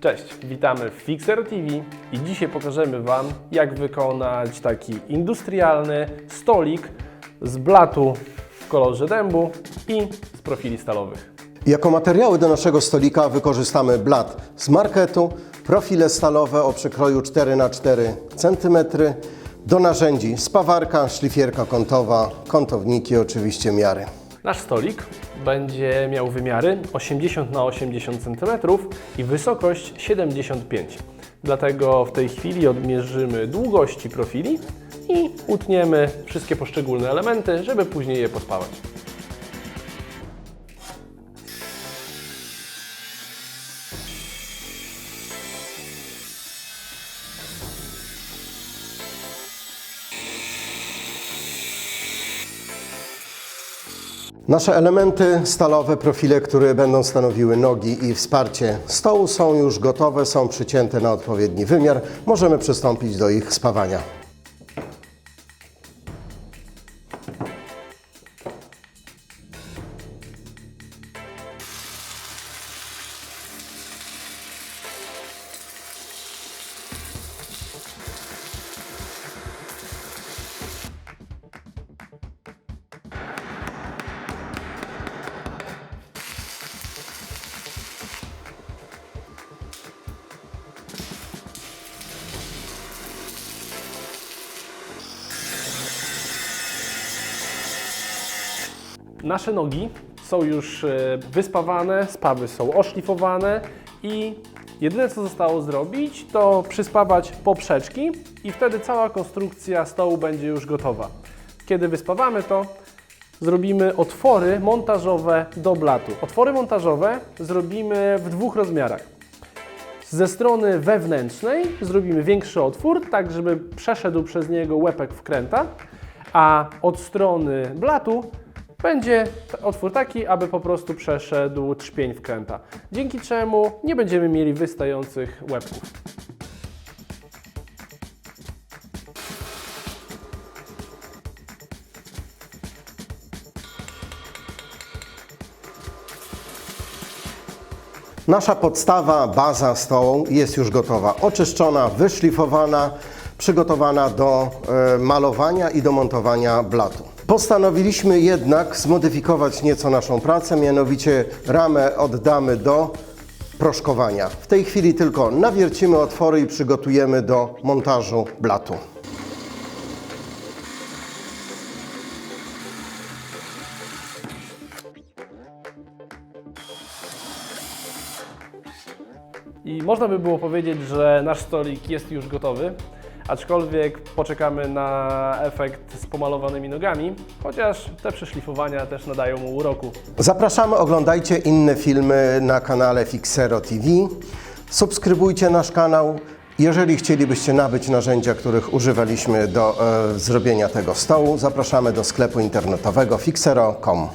Cześć, witamy w Fixer TV i dzisiaj pokażemy Wam, jak wykonać taki industrialny stolik z blatu w kolorze dębu i z profili stalowych. Jako materiały do naszego stolika wykorzystamy blat z marketu, profile stalowe o przekroju 4x4 cm, do narzędzi spawarka, szlifierka kątowa, kątowniki, oczywiście miary. Nasz stolik będzie miał wymiary 80 na 80 cm i wysokość 75 Dlatego w tej chwili odmierzymy długości profili i utniemy wszystkie poszczególne elementy, żeby później je pospawać. Nasze elementy stalowe, profile, które będą stanowiły nogi i wsparcie stołu są już gotowe, są przycięte na odpowiedni wymiar. Możemy przystąpić do ich spawania. Nasze nogi są już e, wyspawane, spawy są oszlifowane i jedyne co zostało zrobić to przyspawać poprzeczki i wtedy cała konstrukcja stołu będzie już gotowa. Kiedy wyspawamy to, zrobimy otwory montażowe do blatu. Otwory montażowe zrobimy w dwóch rozmiarach. Ze strony wewnętrznej zrobimy większy otwór, tak żeby przeszedł przez niego łepek wkręta, a od strony blatu będzie otwór taki, aby po prostu przeszedł trzpień wkręta, dzięki czemu nie będziemy mieli wystających łepków. Nasza podstawa, baza stołu jest już gotowa. Oczyszczona, wyszlifowana, przygotowana do e, malowania i do montowania blatu. Postanowiliśmy jednak zmodyfikować nieco naszą pracę, mianowicie ramę oddamy do proszkowania. W tej chwili tylko nawiercimy otwory i przygotujemy do montażu blatu. I można by było powiedzieć, że nasz stolik jest już gotowy, aczkolwiek poczekamy na efekt z pomalowanymi nogami, chociaż te przeszlifowania też nadają mu uroku. Zapraszamy, oglądajcie inne filmy na kanale Fixero TV. Subskrybujcie nasz kanał. Jeżeli chcielibyście nabyć narzędzia, których używaliśmy do e, zrobienia tego stołu, zapraszamy do sklepu internetowego fixero.com.